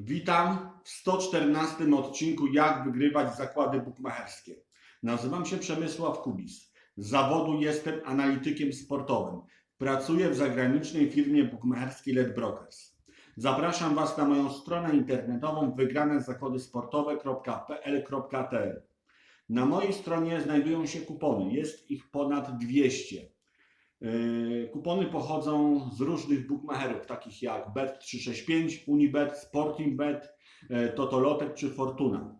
Witam w 114 odcinku Jak wygrywać zakłady bukmacherskie. Nazywam się Przemysław Kubis. Z zawodu jestem analitykiem sportowym. Pracuję w zagranicznej firmie bukmacherskiej Let Brokers. Zapraszam Was na moją stronę internetową wygrane zakłady sportowe.pl.tl. Na mojej stronie znajdują się kupony. Jest ich ponad 200. Yy, Kupony pochodzą z różnych bookmacherów, takich jak Bet365, Unibet, Sportingbet, yy, Totolotek czy Fortuna.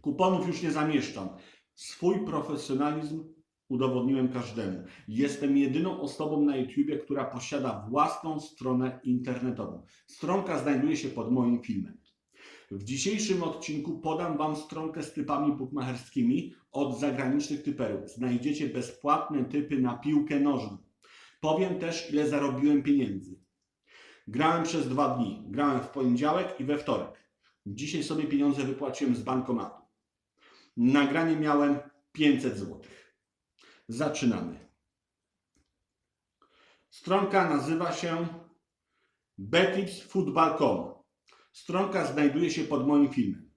Kuponów już nie zamieszczam. Swój profesjonalizm udowodniłem każdemu. Jestem jedyną osobą na YouTubie, która posiada własną stronę internetową. Stronka znajduje się pod moim filmem. W dzisiejszym odcinku podam Wam stronkę z typami bukmacherskimi od zagranicznych typerów. Znajdziecie bezpłatne typy na piłkę nożną. Powiem też, ile zarobiłem pieniędzy. Grałem przez dwa dni. Grałem w poniedziałek i we wtorek. Dzisiaj sobie pieniądze wypłaciłem z bankomatu. Nagranie miałem 500 zł. Zaczynamy. Stronka nazywa się betipsfootball.com. Stronka znajduje się pod moim filmem.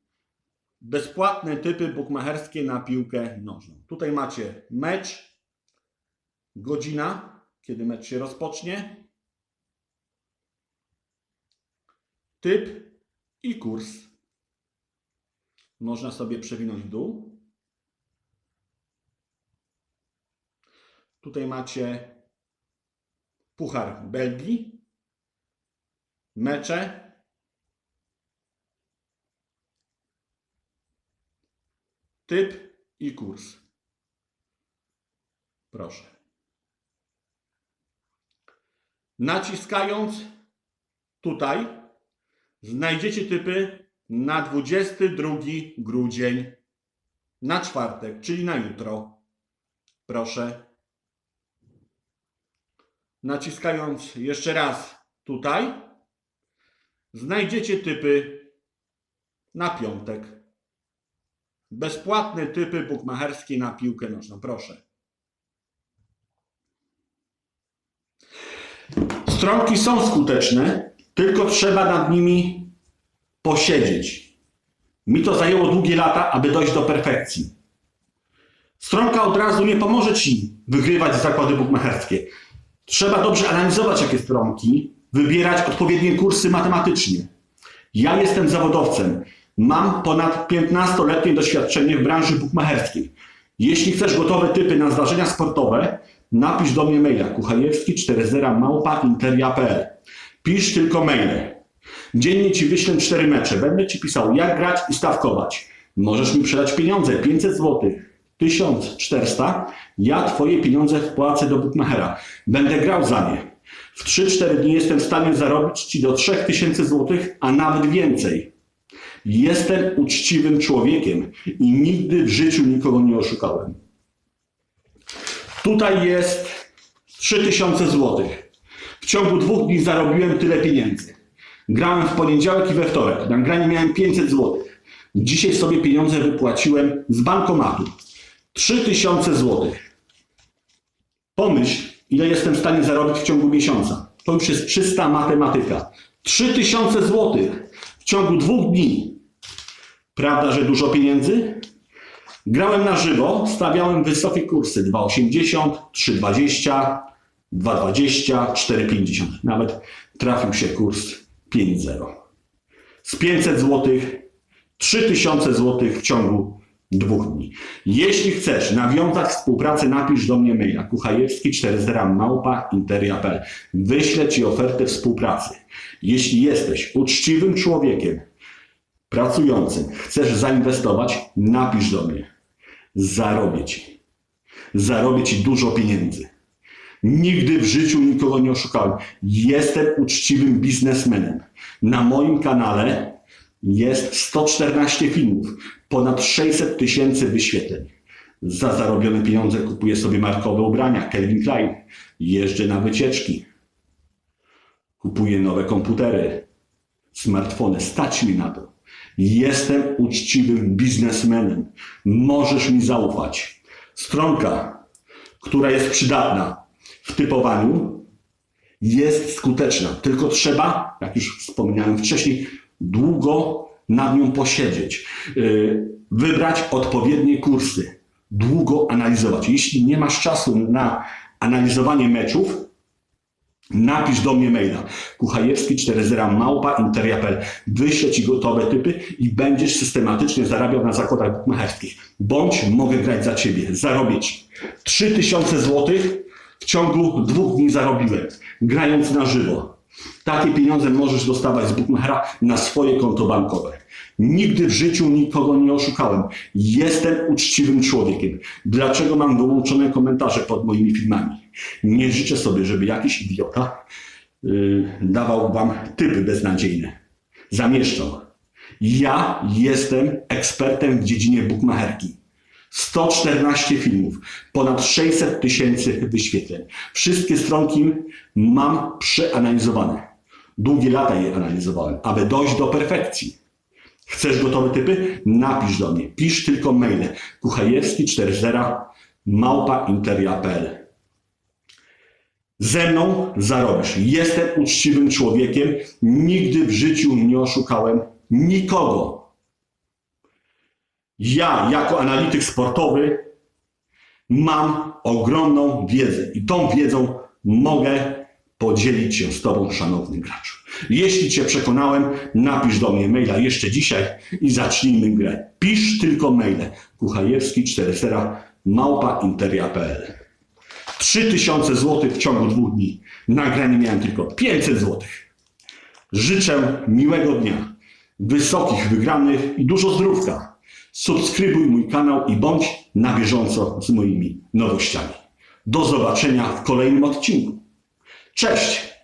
Bezpłatne typy bukmacherskie na piłkę nożną. Tutaj macie mecz, godzina, kiedy mecz się rozpocznie, typ i kurs. Można sobie przewinąć w dół. Tutaj macie Puchar Belgii, mecze, typ i kurs. Proszę. Naciskając tutaj znajdziecie typy na 22 grudzień, na czwartek, czyli na jutro. Proszę. Naciskając jeszcze raz tutaj znajdziecie typy na piątek. Bezpłatne typy bukmacherskie na piłkę nożną. Proszę. Stronki są skuteczne, tylko trzeba nad nimi posiedzieć. Mi to zajęło długie lata, aby dojść do perfekcji. Stronka od razu nie pomoże Ci wygrywać zakłady bukmacherskie. Trzeba dobrze analizować jakie stronki, wybierać odpowiednie kursy matematycznie. Ja jestem zawodowcem. Mam ponad 15-letnie doświadczenie w branży bukmacherskiej. Jeśli chcesz gotowe typy na zdarzenia sportowe, napisz do mnie maila kuchajewski40 małpa interia.pl. Pisz tylko maile. Dziennie Ci wyślę 4 mecze. Będę Ci pisał jak grać i stawkować. Możesz mi przelać pieniądze 500 zł, 1400. Ja Twoje pieniądze wpłacę do bookmachera. Będę grał za nie. W 3-4 dni jestem w stanie zarobić Ci do 3000 zł, a nawet więcej. Jestem uczciwym człowiekiem i nigdy w życiu nikogo nie oszukałem. Tutaj jest 3000 zł. W ciągu dwóch dni zarobiłem tyle pieniędzy. Grałem w poniedziałek i we wtorek. Na granie miałem 500 zł. Dzisiaj sobie pieniądze wypłaciłem z bankomatu. 3000 zł. Pomyśl, ile jestem w stanie zarobić w ciągu miesiąca. To już jest czysta matematyka. 3000 zł w ciągu dwóch dni. Prawda, że dużo pieniędzy? Grałem na żywo, stawiałem wysokie kursy 2,80, 3,20, 2,20, 4,50. Nawet trafił się kurs 5,0. Z 500 zł, 3000 zł w ciągu dwóch dni. Jeśli chcesz nawiązać współpracę, napisz do mnie maila kuchajewski40 małpa interia.pl. Wyślę Ci ofertę współpracy. Jeśli jesteś uczciwym człowiekiem, pracującym, chcesz zainwestować, napisz do mnie. Zarobię Ci. Zarobię Ci dużo pieniędzy. Nigdy w życiu nikogo nie oszukałem. Jestem uczciwym biznesmenem. Na moim kanale jest 114 filmów, ponad 600 tysięcy wyświetleń. Za zarobione pieniądze kupuję sobie markowe ubrania, Calvin Klein. Jeżdżę na wycieczki. Kupuję nowe komputery, smartfony. Stać mi na to. Jestem uczciwym biznesmenem. Możesz mi zaufać. Stronka, która jest przydatna w typowaniu, jest skuteczna. Tylko trzeba, jak już wspomniałem wcześniej, długo nad nią posiedzieć, yy, wybrać odpowiednie kursy, długo analizować. Jeśli nie masz czasu na analizowanie meczów, Napisz do mnie maila kuchajewski 40 małpa interia.pl Wyślę Ci gotowe typy i będziesz systematycznie zarabiał na zakładach bukmacherskich. Bądź mogę grać za Ciebie, zarobię Ci. 3000 zł w ciągu dwóch dni zarobiłem, grając na żywo. Takie pieniądze możesz dostawać z bukmachera na swoje konto bankowe. Nigdy w życiu nikogo nie oszukałem. Jestem uczciwym człowiekiem. Dlaczego mam wyłączone komentarze pod moimi filmami? Nie życzę sobie, żeby jakiś idiota yy, dawał wam typy beznadziejne. Zamieszczał. Ja jestem ekspertem w dziedzinie bukmacherki. 114 filmów, ponad 600 tysięcy wyświetleń. Wszystkie stronki mam przeanalizowane. Długie lata je analizowałem, aby dojść do perfekcji. Chcesz gotowe typy? Napisz do mnie. Pisz tylko maile. kuchajewski40 małpa interia.pl Ze mną zarobisz. Jestem uczciwym człowiekiem. Nigdy w życiu nie oszukałem nikogo. Ja, jako analityk sportowy, mam ogromną wiedzę i tą wiedzą mogę podzielić się z Tobą, szanowny graczu. Jeśli Cię przekonałem, napisz do mnie maila jeszcze dzisiaj i zacznijmy grę. Pisz tylko maile. Kuchajewski 4 małpa interia.pl 3000 zł w ciągu dwóch dni. Nagranie miałem tylko 500 zł. Życzę miłego dnia, wysokich wygranych i dużo zdrówka. Subskrybuj mój kanał i bądź na bieżąco z moimi nowościami. Do zobaczenia w kolejnym odcinku. Cześć!